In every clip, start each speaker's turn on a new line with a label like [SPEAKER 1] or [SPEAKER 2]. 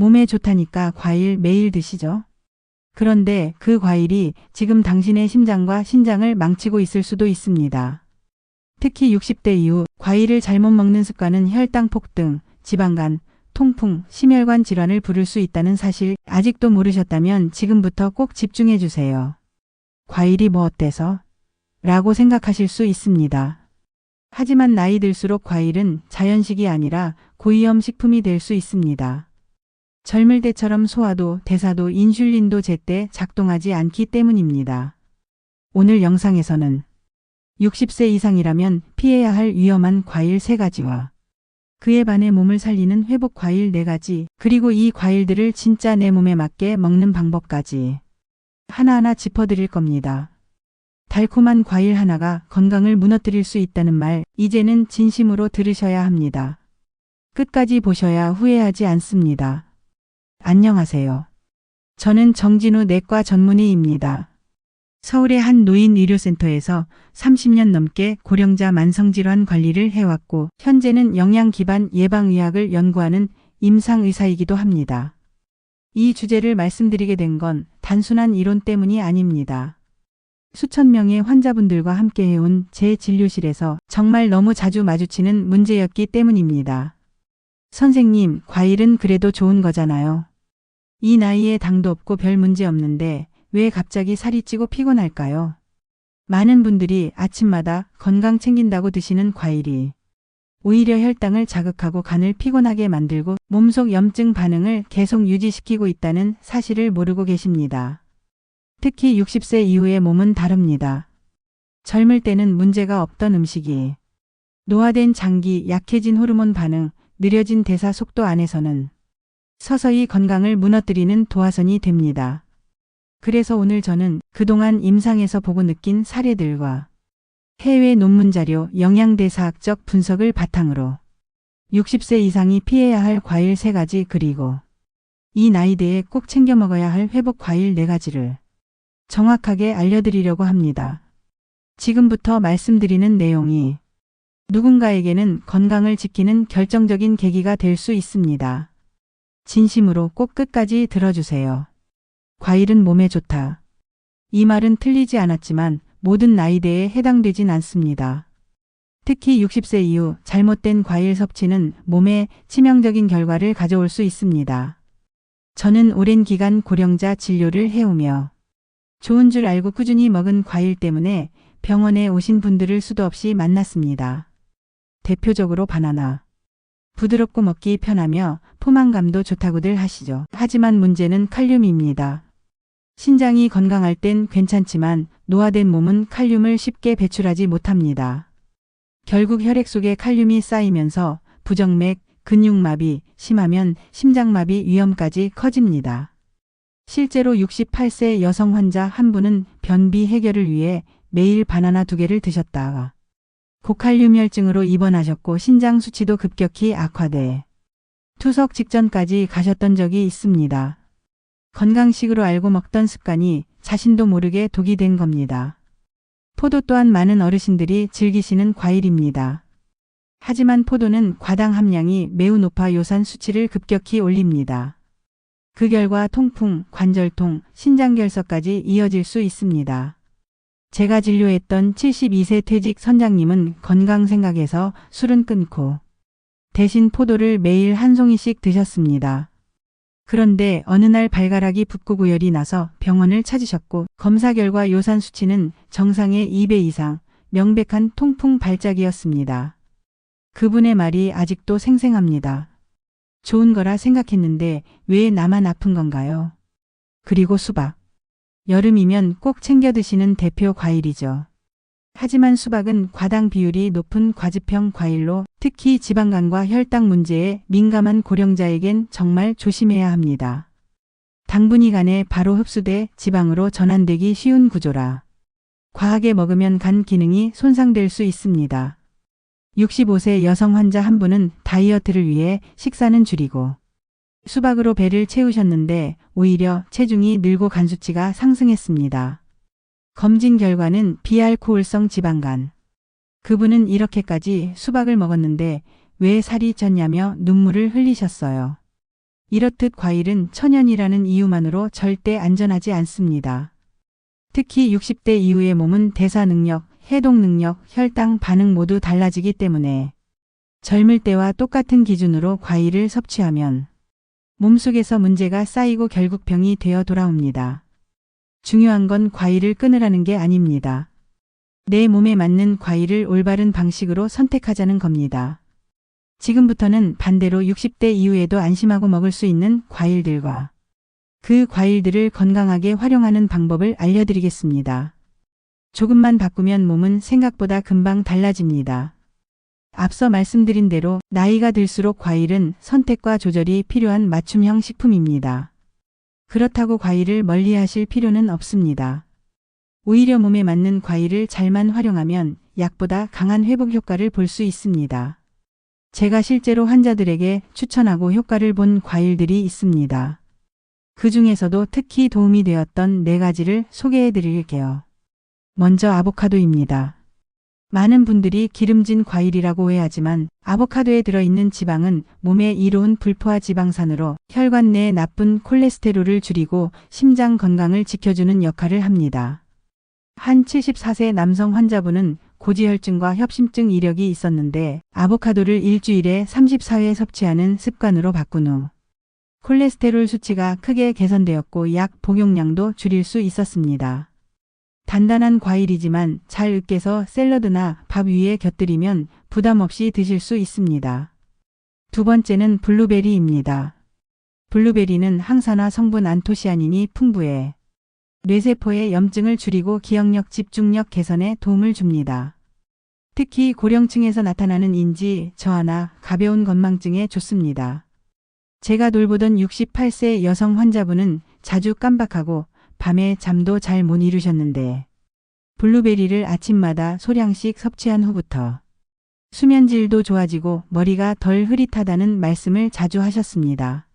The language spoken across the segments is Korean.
[SPEAKER 1] 몸에 좋다니까 과일 매일 드시죠? 그런데 그 과일이 지금 당신의 심장과 신장을 망치고 있을 수도 있습니다. 특히 60대 이후 과일을 잘못 먹는 습관은 혈당 폭등, 지방간, 통풍, 심혈관 질환을 부를 수 있다는 사실 아직도 모르셨다면 지금부터 꼭 집중해 주세요. 과일이 뭐 어때서? 라고 생각하실 수 있습니다. 하지만 나이 들수록 과일은 자연식이 아니라 고위험 식품이 될 수 있습니다. 젊을 때처럼 소화도 대사도 인슐린도 제때 작동하지 않기 때문입니다. 오늘 영상에서는 60세 이상이라면 피해야 할 위험한 과일 3가지와 그에 반해 몸을 살리는 회복 과일 4가지, 그리고 이 과일들을 진짜 내 몸에 맞게 먹는 방법까지 하나하나 짚어드릴 겁니다. 달콤한 과일 하나가 건강을 무너뜨릴 수 있다는 말, 이제는 진심으로 들으셔야 합니다. 끝까지 보셔야 후회하지 않습니다. 안녕하세요. 저는 정진우 내과 전문의입니다. 서울의 한 노인 의료센터에서 30년 넘게 고령자 만성질환 관리를 해왔고 현재는 영양 기반 예방의학을 연구하는 임상의사이기도 합니다. 이 주제를 말씀드리게 된 건 단순한 이론 때문이 아닙니다. 수천 명의 환자분들과 함께 해온 제 진료실에서 정말 너무 자주 마주치는 문제였기 때문입니다. 선생님, 과일은 그래도 좋은 거잖아요. 이 나이에 당도 없고 별 문제 없는데 왜 갑자기 살이 찌고 피곤할까요? 많은 분들이 아침마다 건강 챙긴다고 드시는 과일이 오히려 혈당을 자극하고 간을 피곤하게 만들고 몸속 염증 반응을 계속 유지시키고 있다는 사실을 모르고 계십니다. 특히 60세 이후의 몸은 다릅니다. 젊을 때는 문제가 없던 음식이 노화된 장기, 약해진 호르몬 반응, 느려진 대사 속도 안에서는 서서히 건강을 무너뜨리는 도화선이 됩니다. 그래서 오늘 저는 그동안 임상에서 보고 느낀 사례들과 해외 논문 자료, 영양대사학적 분석을 바탕으로 60세 이상이 피해야 할 과일 3가지 그리고 이 나이대에 꼭 챙겨 먹어야 할 회복 과일 4가지를 정확하게 알려드리려고 합니다. 지금부터 말씀드리는 내용이 누군가에게는 건강을 지키는 결정적인 계기가 될 수 있습니다. 진심으로 꼭 끝까지 들어주세요. 과일은 몸에 좋다. 이 말은 틀리지 않았지만 모든 나이대에 해당되진 않습니다. 특히 60세 이후 잘못된 과일 섭취는 몸에 치명적인 결과를 가져올 수 있습니다. 저는 오랜 기간 고령자 진료를 해오며 좋은 줄 알고 꾸준히 먹은 과일 때문에 병원에 오신 분들을 수도 없이 만났습니다. 대표적으로 바나나. 부드럽고 먹기 편하며 포만감도 좋다고들 하시죠. 하지만 문제는 칼륨입니다. 신장이 건강할 땐 괜찮지만 노화된 몸은 칼륨을 쉽게 배출하지 못합니다. 결국 혈액 속에 칼륨이 쌓이면서 부정맥, 근육마비, 심하면 심장마비 위험까지 커집니다. 실제로 68세 여성 환자 한 분은 변비 해결을 위해 매일 바나나 두 개를 드셨다가 고칼륨혈증으로 입원하셨고 신장 수치도 급격히 악화돼 투석 직전까지 가셨던 적이 있습니다. 건강식으로 알고 먹던 습관이 자신도 모르게 독이 된 겁니다. 포도 또한 많은 어르신들이 즐기시는 과일입니다. 하지만 포도는 과당 함량이 매우 높아 요산 수치를 급격히 올립니다. 그 결과 통풍, 관절통, 신장결석까지 이어질 수 있습니다. 제가 진료했던 72세 퇴직 선장님은 건강 생각에서 술은 끊고 대신 포도를 매일 한 송이씩 드셨습니다. 그런데 어느 날 발가락이 붓고 고열이 나서 병원을 찾으셨고 검사 결과 요산 수치는 정상의 2배 이상 명백한 통풍 발작이었습니다. 그분의 말이 아직도 생생합니다. 좋은 거라 생각했는데 왜 나만 아픈 건가요? 그리고 수박. 여름이면 꼭 챙겨 드시는 대표 과일이죠. 하지만 수박은 과당 비율이 높은 과즙형 과일로 특히 지방간과 혈당 문제에 민감한 고령자에겐 정말 조심해야 합니다. 당분이 간에 바로 흡수돼 지방으로 전환되기 쉬운 구조라 과하게 먹으면 간 기능이 손상될 수 있습니다. 65세 여성 환자 한 분은 다이어트를 위해 식사는 줄이고 수박으로 배를 채우셨는데 오히려 체중이 늘고 간 수치가 상승했습니다. 검진 결과는 비알코올성 지방간. 그분은 이렇게까지 수박을 먹었는데 왜 살이 쪘냐며 눈물을 흘리셨어요. 이렇듯 과일은 천연이라는 이유만으로 절대 안전하지 않습니다. 특히 60대 이후의 몸은 대사 능력, 해독 능력, 혈당 반응 모두 달라지기 때문에 젊을 때와 똑같은 기준으로 과일을 섭취하면 몸속에서 문제가 쌓이고 결국 병이 되어 돌아옵니다. 중요한 건 과일을 끊으라는 게 아닙니다. 내 몸에 맞는 과일을 올바른 방식으로 선택하자는 겁니다. 지금부터는 반대로 60대 이후에도 안심하고 먹을 수 있는 과일들과 그 과일들을 건강하게 활용하는 방법을 알려드리겠습니다. 조금만 바꾸면 몸은 생각보다 금방 달라집니다. 앞서 말씀드린 대로 나이가 들수록 과일은 선택과 조절이 필요한 맞춤형 식품입니다. 그렇다고 과일을 멀리 하실 필요는 없습니다. 오히려 몸에 맞는 과일을 잘만 활용하면 약보다 강한 회복 효과를 볼 수 있습니다. 제가 실제로 환자들에게 추천하고 효과를 본 과일들이 있습니다. 그 중에서도 특히 도움이 되었던 네 가지를 소개해 드릴게요. 먼저 아보카도입니다. 많은 분들이 기름진 과일이라고 오해하지만 아보카도에 들어있는 지방은 몸에 이로운 불포화 지방산으로 혈관 내 나쁜 콜레스테롤을 줄이고 심장 건강을 지켜주는 역할을 합니다. 한 74세 남성 환자분은 고지혈증과 협심증 이력이 있었는데 아보카도를 일주일에 34회 섭취하는 습관으로 바꾼 후 콜레스테롤 수치가 크게 개선되었고 약 복용량도 줄일 수 있었습니다. 단단한 과일이지만 잘 으깨서 샐러드나 밥 위에 곁들이면 부담 없이 드실 수 있습니다. 두 번째는 블루베리입니다. 블루베리는 항산화 성분 안토시아닌이 풍부해 뇌세포의 염증을 줄이고 기억력 집중력 개선에 도움을 줍니다. 특히 고령층에서 나타나는 인지 저하나 가벼운 건망증에 좋습니다. 제가 돌보던 68세 여성 환자분은 자주 깜박하고 밤에 잠도 잘 못 이루셨는데 블루베리를 아침마다 소량씩 섭취한 후부터 수면질도 좋아지고 머리가 덜 흐릿하다는 말씀을 자주 하셨습니다.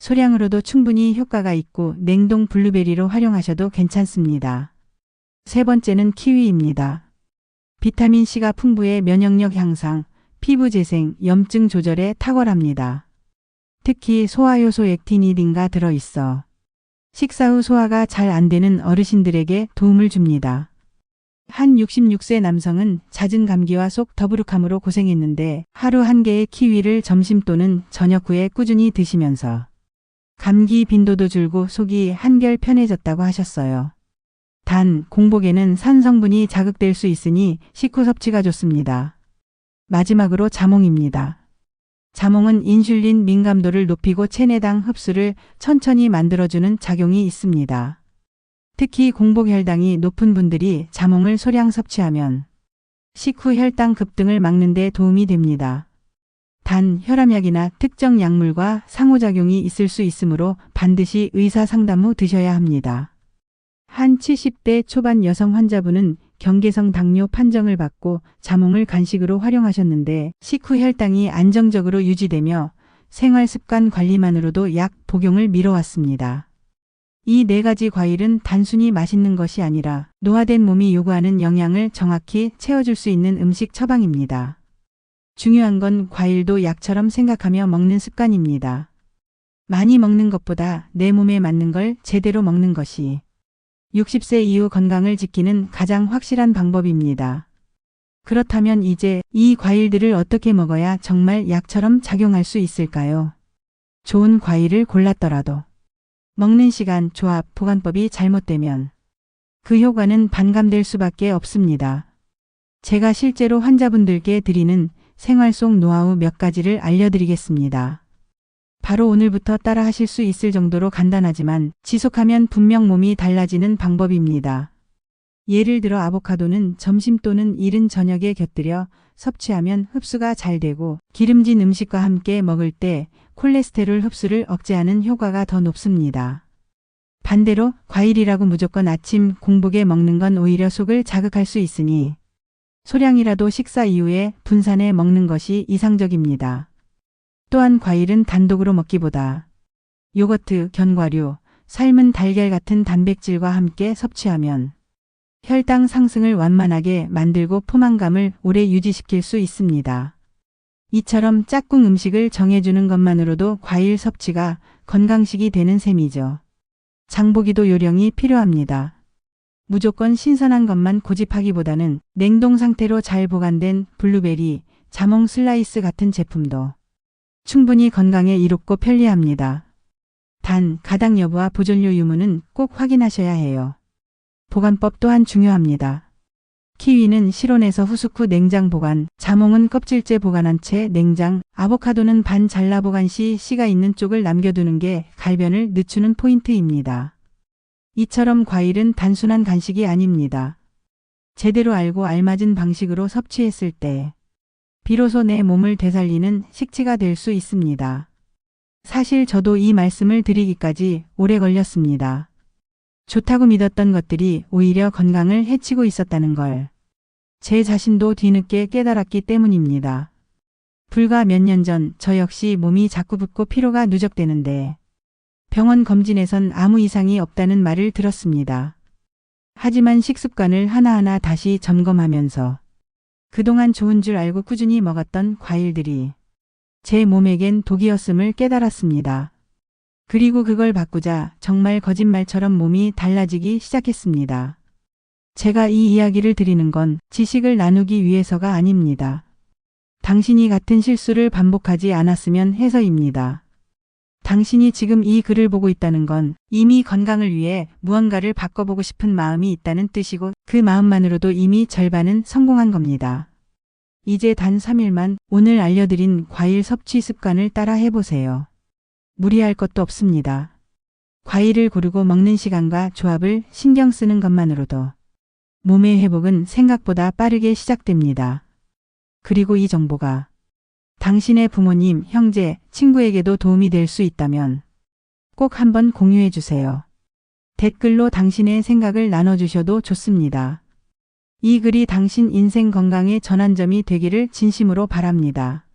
[SPEAKER 1] 소량으로도 충분히 효과가 있고 냉동 블루베리로 활용하셔도 괜찮습니다. 세 번째는 키위입니다. 비타민C가 풍부해 면역력 향상, 피부 재생, 염증 조절에 탁월합니다. 특히 소화효소 액티니딘가 들어있어 식사 후 소화가 잘 안 되는 어르신들에게 도움을 줍니다. 한 66세 남성은 잦은 감기와 속 더부룩함으로 고생했는데 하루 한 개의 키위를 점심 또는 저녁 후에 꾸준히 드시면서 감기 빈도도 줄고 속이 한결 편해졌다고 하셨어요. 단 공복에는 산 성분이 자극될 수 있으니 식후 섭취가 좋습니다. 마지막으로 자몽입니다. 자몽은 인슐린 민감도를 높이고 체내당 흡수를 천천히 만들어주는 작용이 있습니다. 특히 공복 혈당이 높은 분들이 자몽을 소량 섭취하면 식후 혈당 급등을 막는 데 도움이 됩니다. 단 혈압약이나 특정 약물과 상호작용이 있을 수 있으므로 반드시 의사 상담 후 드셔야 합니다. 한 70대 초반 여성 환자분은 경계성 당뇨 판정을 받고 자몽을 간식으로 활용하셨는데 식후 혈당이 안정적으로 유지되며 생활 습관 관리만으로도 약 복용을 미뤄왔습니다. 이 네 가지 과일은 단순히 맛있는 것이 아니라 노화된 몸이 요구하는 영양을 정확히 채워줄 수 있는 음식 처방입니다. 중요한 건 과일도 약처럼 생각하며 먹는 습관입니다. 많이 먹는 것보다 내 몸에 맞는 걸 제대로 먹는 것이 60세 이후 건강을 지키는 가장 확실한 방법입니다. 그렇다면 이제 이 과일들을 어떻게 먹어야 정말 약처럼 작용할 수 있을까요? 좋은 과일을 골랐더라도 먹는 시간, 조합, 보관법이 잘못되면 그 효과는 반감될 수밖에 없습니다. 제가 실제로 환자분들께 드리는 생활 속 노하우 몇 가지를 알려드리겠습니다. 바로 오늘부터 따라 하실 수 있을 정도로 간단하지만 지속하면 분명 몸이 달라지는 방법입니다. 예를 들어 아보카도는 점심 또는 이른 저녁에 곁들여 섭취하면 흡수가 잘 되고 기름진 음식과 함께 먹을 때 콜레스테롤 흡수를 억제하는 효과가 더 높습니다. 반대로 과일이라고 무조건 아침 공복에 먹는 건 오히려 속을 자극할 수 있으니 소량이라도 식사 이후에 분산해 먹는 것이 이상적입니다. 또한 과일은 단독으로 먹기보다 요거트, 견과류, 삶은 달걀 같은 단백질과 함께 섭취하면 혈당 상승을 완만하게 만들고 포만감을 오래 유지시킬 수 있습니다. 이처럼 짝꿍 음식을 정해주는 것만으로도 과일 섭취가 건강식이 되는 셈이죠. 장보기도 요령이 필요합니다. 무조건 신선한 것만 고집하기보다는 냉동 상태로 잘 보관된 블루베리, 자몽 슬라이스 같은 제품도 충분히 건강에 이롭고 편리합니다. 단, 가당 여부와 보존료 유무는 꼭 확인하셔야 해요. 보관법 또한 중요합니다. 키위는 실온에서 후숙 후 냉장 보관, 자몽은 껍질째 보관한 채 냉장, 아보카도는 반 잘라 보관 시 씨가 있는 쪽을 남겨두는 게 갈변을 늦추는 포인트입니다. 이처럼 과일은 단순한 간식이 아닙니다. 제대로 알고 알맞은 방식으로 섭취했을 때 비로소 내 몸을 되살리는 식치가 될 수 있습니다. 사실 저도 이 말씀을 드리기까지 오래 걸렸습니다. 좋다고 믿었던 것들이 오히려 건강을 해치고 있었다는 걸. 제 자신도 뒤늦게 깨달았기 때문입니다. 불과 몇 년 전 저 역시 몸이 자꾸 붓고 피로가 누적되는데 병원 검진에선 아무 이상이 없다는 말을 들었습니다. 하지만 식습관을 하나하나 다시 점검하면서 그동안 좋은 줄 알고 꾸준히 먹었던 과일들이 제 몸에겐 독이었음을 깨달았습니다. 그리고 그걸 바꾸자 정말 거짓말처럼 몸이 달라지기 시작했습니다. 제가 이 이야기를 드리는 건 지식을 나누기 위해서가 아닙니다. 당신이 같은 실수를 반복하지 않았으면 해서입니다. 당신이 지금 이 글을 보고 있다는 건 이미 건강을 위해 무언가를 바꿔보고 싶은 마음이 있다는 뜻이고 그 마음만으로도 이미 절반은 성공한 겁니다. 이제 단 3일만 오늘 알려드린 과일 섭취 습관을 따라 해보세요. 무리할 것도 없습니다. 과일을 고르고 먹는 시간과 조합을 신경 쓰는 것만으로도 몸의 회복은 생각보다 빠르게 시작됩니다. 그리고 이 정보가 당신의 부모님, 형제, 친구에게도 도움이 될 수 있다면 꼭 한번 공유해 주세요. 댓글로 당신의 생각을 나눠주셔도 좋습니다. 이 글이 당신 인생 건강의 전환점이 되기를 진심으로 바랍니다.